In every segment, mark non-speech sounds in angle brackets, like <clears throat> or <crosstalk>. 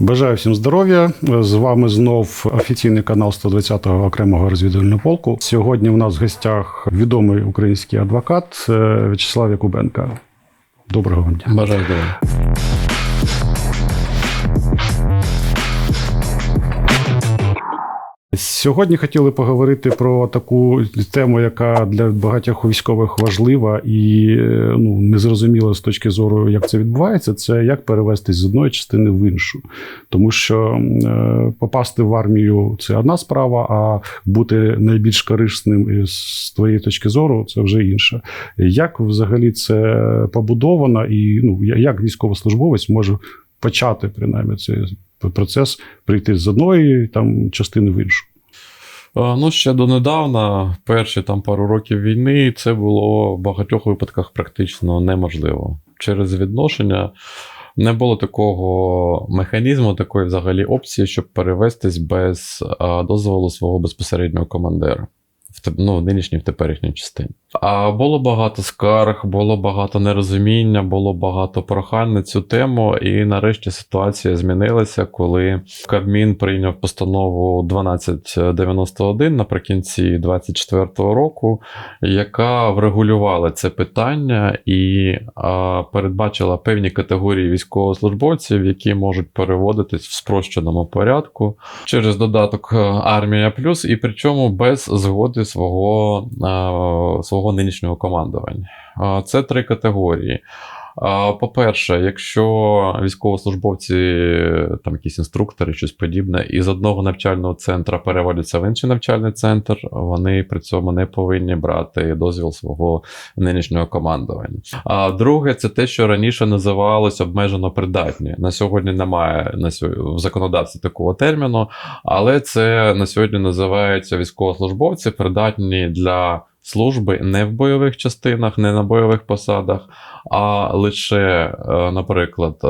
Бажаю всім здоров'я. З вами знов офіційний канал 120-го окремого розвідувального полку. Сьогодні у нас в гостях відомий український адвокат е, В'ячеслав Якубенко. Доброго дня. Бажаю здоров'я. Сьогодні хотіли поговорити про таку тему, яка для багатьох військових важлива і е, ну незрозуміло з точки зору, як це відбувається. Це як перевестись з одної частини в іншу, тому що е, попасти в армію це одна справа, а бути найбільш корисним з твоєї точки зору це вже інше. Як взагалі це побудовано, і ну як військовослужбовець може почати принаймні цей процес прийти з одної там частини в іншу? Е, Ну, ще донедавна, перші там пару років війни, це було в багатьох випадках практично неможливо. Через відношення не було такого механізму, такої взагалі опції, щоб перевестись без дозволу свого безпосереднього командира. Ну, нинішній в теперішній частині. А було багато скарг, було багато нерозуміння, було багато прохань на цю тему. І нарешті ситуація змінилася, коли Кабмін прийняв постанову 1291 наприкінці 24-го року, яка врегулювала це питання і а, передбачила певні категорії військовослужбовців, які можуть переводитись в спрощеному порядку через додаток е, Армія Плюс, і причому без згоди свого, свого нинішнього командування. Це три категорії. По-перше, якщо військовослужбовці, там якісь інструктори, щось подібне, із одного навчального центру переводяться в інший навчальний центр, вони при цьому не повинні брати дозвіл свого нинішнього командування. А друге, це те, що раніше називалось обмежено придатні. На сьогодні немає на сьо- в законодавстві такого терміну, але це на сьогодні називається військовослужбовці придатні для служби не в бойових частинах, не на бойових посадах, а лише, е, наприклад, е,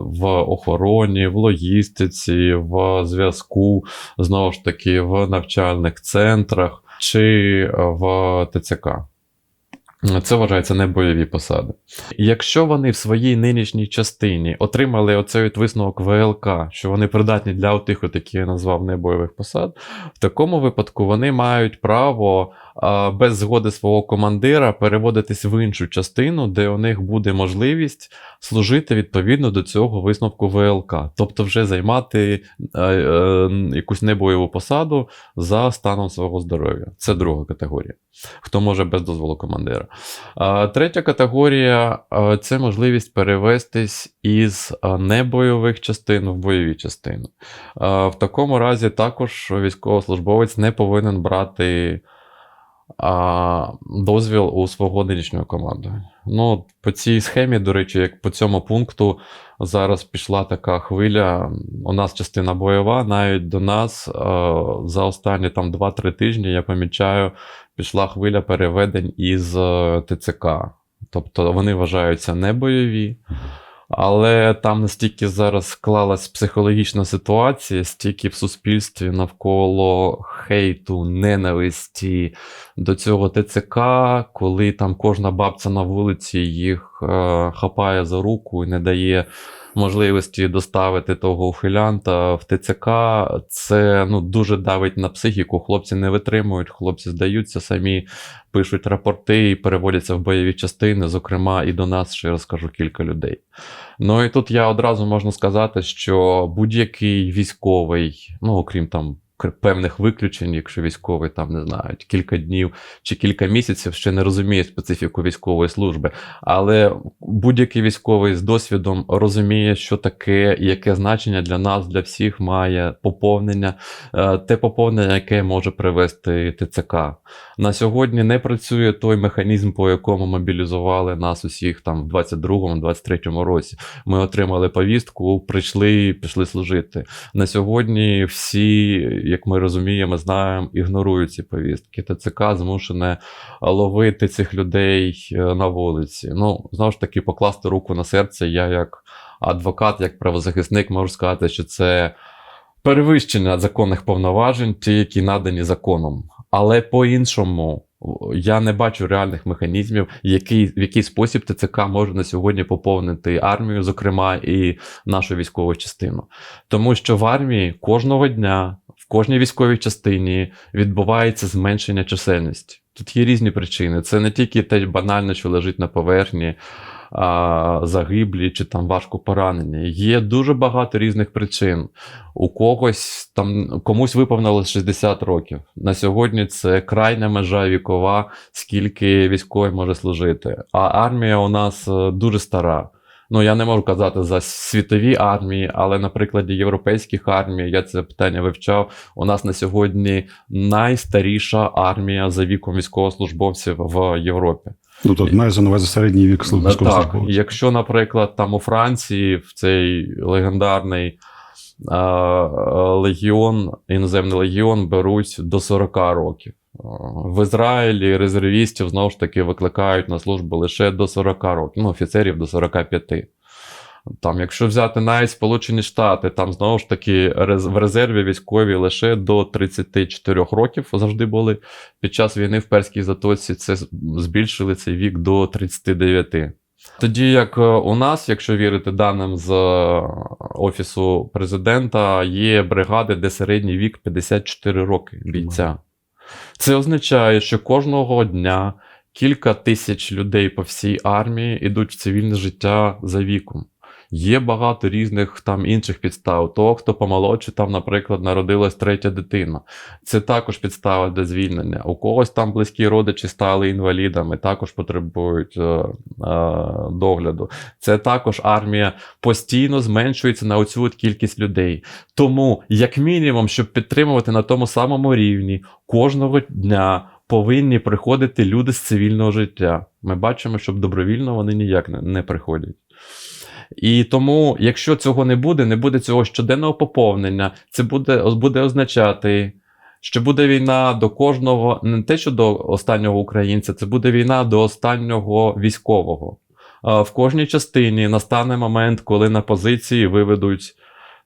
в охороні, в логістиці, в зв'язку, знову ж таки, в навчальних центрах чи е, в ТЦК. Це вважається не бойові посади. Якщо вони в своїй нинішній частині отримали оцей висновок ВЛК, що вони придатні для отих, от, які я назвав небойових посад, в такому випадку вони мають право без згоди свого командира переводитись в іншу частину, де у них буде можливість служити відповідно до цього висновку ВЛК, тобто вже займати е, якусь небойову посаду за станом свого здоров'я. Це друга категорія. Хто може без дозволу командира. Третя категорія це можливість перевестись із небойових частин в бойові частини. В такому разі також військовослужбовець не повинен брати а, дозвіл у свого нинішнього командування. Ну, по цій схемі, до речі, як по цьому пункту зараз пішла така хвиля. У нас частина бойова, навіть до нас а, за останні там 2-3 тижні я помічаю, пішла хвиля переведень із е, ТЦК. Тобто вони вважаються не бойові. Але там настільки зараз склалась психологічна ситуація, стільки в суспільстві навколо хейту, ненависті до цього ТЦК, коли там кожна бабця на вулиці їх хапає за руку і не дає можливості доставити того ухилянта в ТЦК, це ну, дуже давить на психіку. Хлопці не витримують, хлопці здаються самі, пишуть рапорти і переводяться в бойові частини. Зокрема, і до нас ще розкажу кілька людей. Ну і тут я одразу можна сказати, що будь-який військовий, ну окрім там. Певних виключень, якщо військовий там не знаю, кілька днів чи кілька місяців ще не розуміє специфіку військової служби. Але будь-який військовий з досвідом розуміє, що таке і яке значення для нас, для всіх має поповнення, е, те поповнення, яке може привести ТЦК. На сьогодні не працює той механізм, по якому мобілізували нас усіх там в 22-23 році. Ми отримали повістку, прийшли, пішли служити. На сьогодні всі, як ми розуміємо, знаємо, ігнорують ці повістки. ТЦК змушене ловити цих людей е, на вулиці. Ну, знову ж таки, покласти руку на серце, я як адвокат, як правозахисник, можу сказати, що це перевищення законних повноважень, ті, які надані законом. Але по-іншому я не бачу реальних механізмів, який, в який спосіб ТЦК може на сьогодні поповнити армію, зокрема і нашу військову частину. Тому що в армії кожного дня, кожній військовій частині відбувається зменшення чисельності. Тут є різні причини. Це не тільки те банальне, що лежить на поверхні, а, загиблі чи там важко поранені. Є дуже багато різних причин. У когось там комусь виповнилось 60 років. На сьогодні це крайня межа вікова, скільки військовий може служити. А армія у нас е, дуже стара. Ну, я не можу казати за світові армії, але на прикладі європейських армій, я це питання вивчав. У нас на сьогодні найстаріша армія за віком військовослужбовців в Європі. Ну тут має за увазі середній вік Ну, Так, якщо, наприклад, там у Франції в цей легендарний е, е, легіон, іноземний легіон беруть до 40 років. В Ізраїлі резервістів знову ж таки викликають на службу лише до 40 років, ну, офіцерів до 45. Там, якщо взяти навіть Сполучені Штати, там знову ж таки в резерві військові лише до 34 років завжди були. Під час війни в Перській затоці це збільшили цей вік до 39. Тоді як е, у нас, якщо вірити даним з е, Офісу президента, є бригади, де середній вік 54 роки бійця. Це означає, що кожного дня кілька тисяч людей по всій армії йдуть в цивільне життя за віком. Є багато різних там інших підстав. Того, хто помолодше, там, наприклад, народилась третя дитина. Це також підстава для звільнення. У когось там близькі родичі стали інвалідами, також потребують е, е, догляду. Це також армія постійно зменшується на оцю от кількість людей. Тому, як мінімум, щоб підтримувати на тому самому рівні, кожного дня повинні приходити люди з цивільного життя. Ми бачимо, що добровільно вони ніяк не, приходять. І тому, якщо цього не буде, не буде цього щоденного поповнення, це буде, буде означати, що буде війна до кожного, не те, що до останнього українця, це буде війна до останнього військового. В кожній частині настане момент, коли на позиції виведуть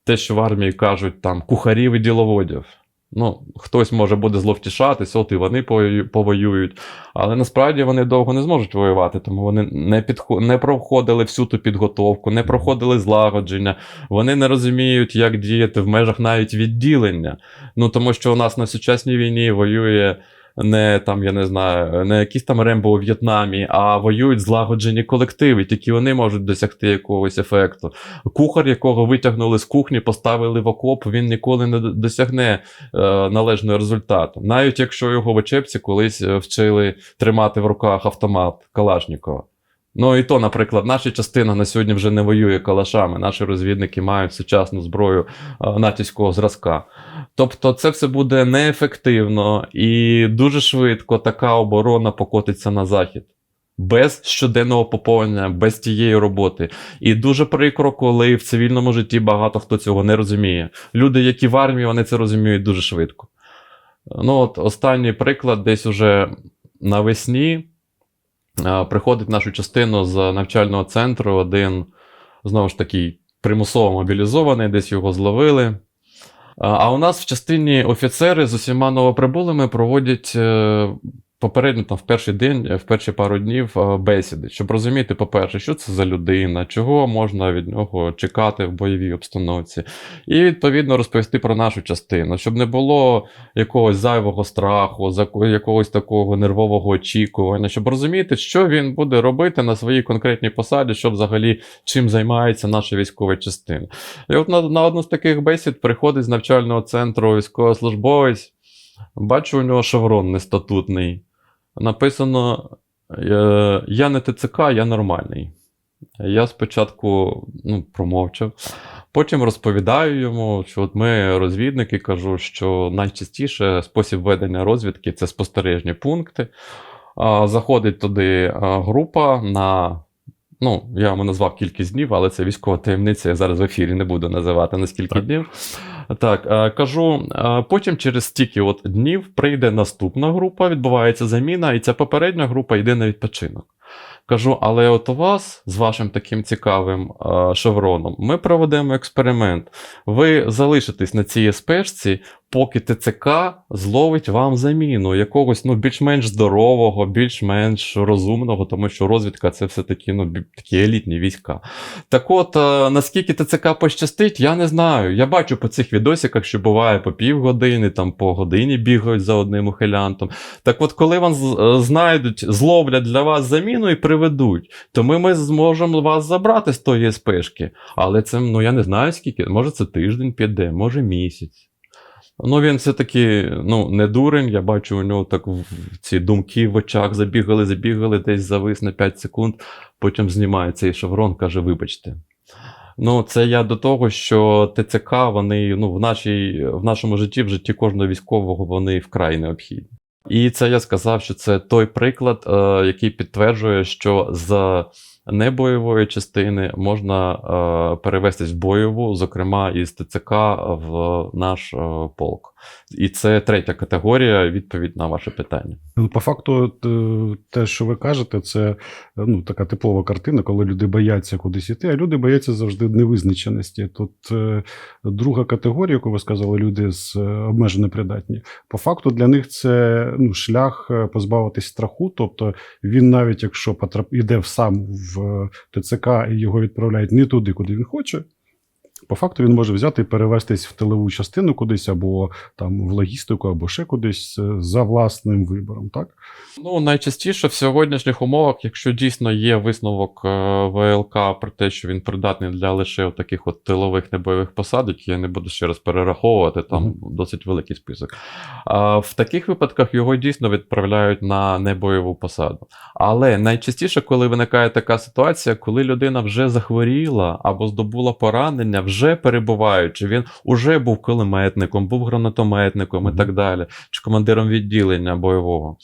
те, що в армії кажуть, там кухарів і діловодів. Ну, хтось може буде зловтішатись, от і вони повою- повоюють. Але насправді вони довго не зможуть воювати, тому вони не, підхо- не проходили всю ту підготовку, не проходили злагодження, вони не розуміють, як діяти в межах навіть відділення. Ну тому що у нас на сучасній війні воює не там, я не знаю, не якісь там рембо у В'єтнамі, а воюють злагоджені колективи, тільки вони можуть досягти якогось ефекту. Кухар, якого витягнули з кухні, поставили в окоп, він ніколи не досягне е, належного результату. Навіть якщо його в очепці колись е, вчили тримати в руках автомат Калашнікова. Ну і то, наприклад, наша частина на сьогодні вже не воює калашами. Наші розвідники мають сучасну зброю е, натівського зразка. Тобто, це все буде неефективно і дуже швидко така оборона покотиться на захід. Без щоденного поповнення, без тієї роботи. І дуже прикро, коли в цивільному житті багато хто цього не розуміє. Люди, які в армії, вони це розуміють дуже швидко. Ну, от останній приклад, десь уже навесні приходить в нашу частину з навчального центру один, знову ж таки, примусово мобілізований, десь його зловили. А- у нас в частині офіцери з усіма новоприбулими проводять е, попередньо там в перший день, е, в перші пару днів е, бесіди, щоб розуміти, по-перше, що це за людина, чого можна від нього чекати в бойовій обстановці, і відповідно розповісти про нашу частину, щоб не було якогось зайвого страху, якогось такого нервового очікування, щоб розуміти, що він буде робити на своїй конкретній посаді, що взагалі чим займається наша військова частина. І от на, на одну з таких бесід приходить з навчального центру військовослужбовець. Бачу, у нього шеврон нестатутний. Написано: е, Я не ТЦК, я нормальний. Я спочатку ну, промовчав. Потім розповідаю йому, що от ми розвідники кажу, що найчастіше спосіб ведення розвідки це спостережні пункти. Заходить туди група на. Ну, я йому назвав кількість днів, але це військова таємниця. Я зараз в ефірі не буду називати на скільки Так. днів. Так, е, кажу, е, потім через стільки от днів прийде наступна група, відбувається заміна, і ця попередня група йде на відпочинок. Кажу, але от у вас з вашим таким цікавим е, шевроном ми проведемо експеримент. Ви залишитесь на цій спешці, поки ТЦК зловить вам заміну якогось ну, більш-менш здорового, більш-менш розумного, тому що розвідка це все-таки ну, такі елітні війська. Так от, е, наскільки ТЦК пощастить, я не знаю. Я бачу по цих відосиках, що буває по півгодини, там по годині бігають за одним ухилянтом. Так от, коли вам е, знайдуть, зловлять для вас заміну і приведуть, то ми, ми зможемо вас забрати з тої СПшки. Але це, ну я не знаю скільки, може це тиждень піде, може місяць. Ну, він все-таки ну, не дурень. Я бачу, у нього так в- ці думки в очах забігали, забігали, десь завис на 5 секунд, потім знімає цей шеврон, каже: вибачте. Ну, це я до того, що ТЦК, вони ну, в, нашій, в нашому житті, в житті кожного військового, вони вкрай необхідні. І це я сказав, що це той приклад, е, який підтверджує, що з небойової частини можна е, перевестись в бойову, зокрема із ТЦК в наш е, полк. І це третя категорія, відповідь на ваше питання. Ну, По факту, е, те, що ви кажете, це е, ну, така типова картина, коли люди бояться кудись іти, а люди бояться завжди невизначеності. Тут е, друга категорія, яку ви сказали, люди з обмежено придатні. По факту для них це ну, шлях позбавитись страху. Тобто він навіть якщо потрап... іде сам в е, ТЦК і його відправляють не туди, куди він хоче. По факту він може взяти і перевестись в тилову частину кудись, або там в логістику, або ще кудись е, за власним вибором, так? Ну, найчастіше в сьогоднішніх умовах, якщо дійсно є висновок е, ВЛК про те, що він придатний для лише таких от тилових небойових посад, які я не буду ще раз перераховувати, там Мгм. досить великий список. А в таких випадках його дійсно відправляють на небойову посаду. Але найчастіше, коли виникає така ситуація, коли людина вже захворіла або здобула поранення, вже перебуваючи, він уже був кулеметником, був гранатометником і так далі, чи командиром відділення бойового.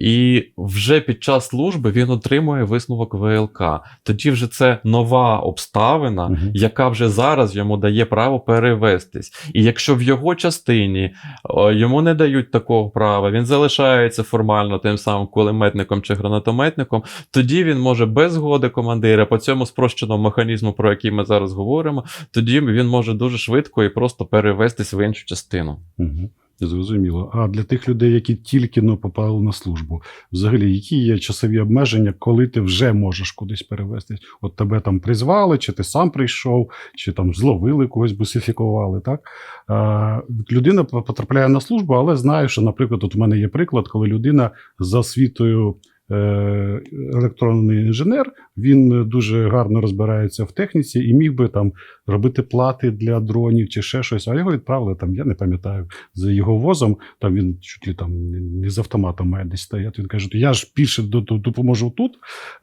І вже під час служби він отримує висновок ВЛК. Тоді вже це нова обставина, Мгм. яка вже зараз йому дає право перевестись. І якщо в його частині о, йому не дають такого права, він залишається формально тим самим кулеметником чи гранатометником, тоді він може без згоди командира по цьому спрощеному механізму, про який ми зараз говоримо, тоді він може дуже швидко і просто перевестись в іншу частину. Угу. Зрозуміло. А для тих людей, які тільки но попали на службу, взагалі, які є часові обмеження, коли ти вже можеш кудись перевестись? От тебе там призвали, чи ти сам прийшов, чи там зловили когось, бусифікували, так? А, людина потрапляє на службу, але знає, що, наприклад, от у мене є приклад, коли людина за освітою е, електронний інженер, він дуже гарно розбирається в техніці і міг би там робити плати для дронів чи ще щось, а його відправили там, я не пам'ятаю, за його возом. Там він чуть ли там не з автоматом має десь стояти. Він каже: я ж більше до- до- допоможу тут.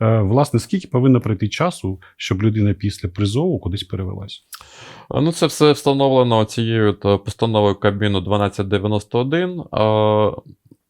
Е, власне, скільки повинно пройти часу, щоб людина після призову кудись перевелась? Ну, це все встановлено цією е, постановою Кабміну 1291.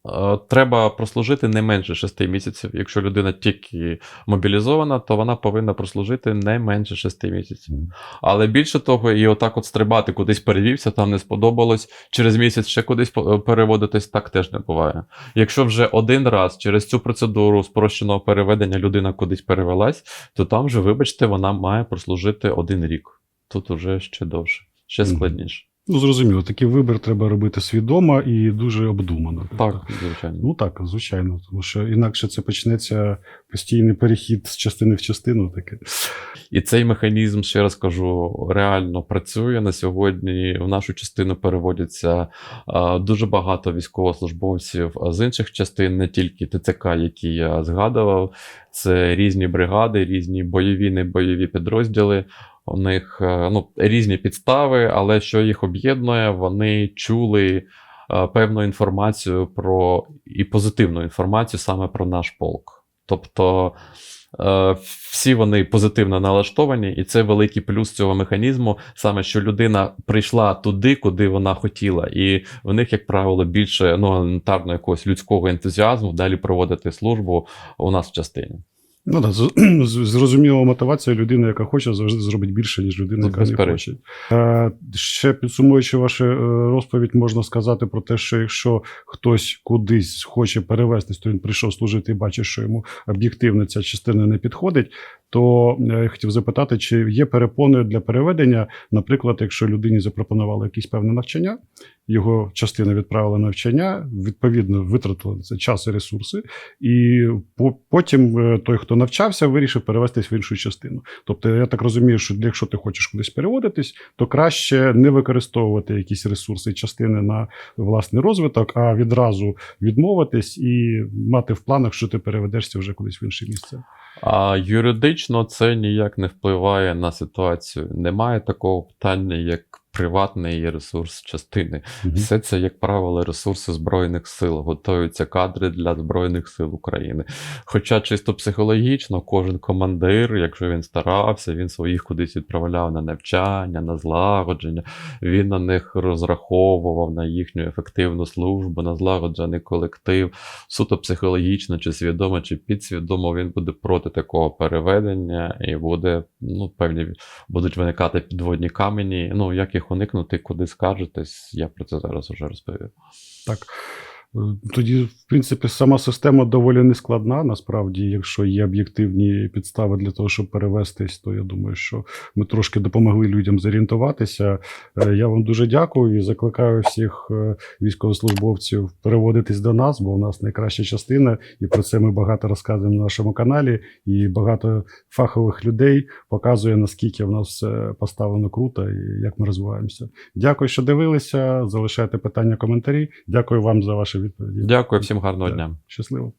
Е, е, Треба прослужити не менше 6 місяців. Якщо людина тільки мобілізована, то вона повинна прослужити не менше 6 місяців. Але більше того, і отак от стрибати кудись перевівся, там не сподобалось, через місяць ще кудись по- переводитись, так теж не буває. Якщо вже один раз через цю процедуру спрощеного переведення людина кудись перевелась, то там вже, вибачте, вона має прослужити один рік. Тут уже ще довше, ще складніше. Ну, зрозуміло, такий вибір треба робити свідомо і дуже обдумано. Так, звичайно. Ну так, звичайно, тому що інакше це почнеться постійний перехід з частини в частину. Таке. І цей механізм, ще раз кажу, реально працює на сьогодні. В нашу частину переводяться дуже багато військовослужбовців з інших частин, не тільки ТЦК, які я згадував. Це різні бригади, різні бойові, небойові підрозділи. У них е, ну, різні підстави, але що їх об'єднує, вони чули е, певну інформацію про і позитивну інформацію саме про наш полк. Тобто е, всі вони позитивно налаштовані, і це великий плюс цього механізму, саме що людина прийшла туди, куди вона хотіла, і в них, як правило, більше ну, елементарно якогось людського ентузіазму далі проводити службу у нас в частині. Ну так, <clears throat> зрозуміла мотивація людини, яка хоче, завжди зробить більше, ніж людина, яка не хоче. Е, ще підсумуючи вашу е, розповідь, можна сказати про те, що якщо хтось кудись хоче перевестись, то він прийшов служити і бачить, що йому об'єктивно ця частина не підходить, то е, я хотів запитати, чи є перепоною для переведення, наприклад, якщо людині запропонували якесь певне навчання, його частина відправила на навчання, відповідно витратили на це час і ресурси, і по- потім е, той, хто навчався, вирішив перевестись в іншу частину. Тобто, я так розумію, що якщо ти хочеш кудись переводитись, то краще не використовувати якісь ресурси і частини на власний розвиток, а відразу відмовитись і мати в планах, що ти переведешся вже кудись в інше місце. А юридично це ніяк не впливає на ситуацію. Немає такого питання, як приватний ресурс частини. Все це, як правило, ресурси Збройних сил. Готуються кадри для Збройних сил України. Хоча чисто психологічно, кожен командир, якщо він старався, він своїх кудись відправляв на навчання, на злагодження, він на них розраховував на їхню ефективну службу, на злагоджений колектив. Суто психологічно, чи свідомо, чи підсвідомо, він буде проти такого переведення і буде, ну, певні будуть виникати підводні камені. Ну, як їх уникнути, куди скаржитись, я про це зараз вже розповів. Так. Тоді, в принципі, сама система доволі нескладна. Насправді, якщо є об'єктивні підстави для того, щоб перевестись, то я думаю, що ми трошки допомогли людям зорієнтуватися. Е, Я вам дуже дякую і закликаю всіх е, військовослужбовців переводитись до нас, бо у нас найкраща частина, і про це ми багато розказуємо на нашому каналі. І багато фахових людей показує, наскільки в нас все поставлено круто і як ми розвиваємося. Дякую, що дивилися. Залишайте питання, коментарі. Дякую вам за ваші відповіді. Дякую всім гарного Так. дня. Щасливо.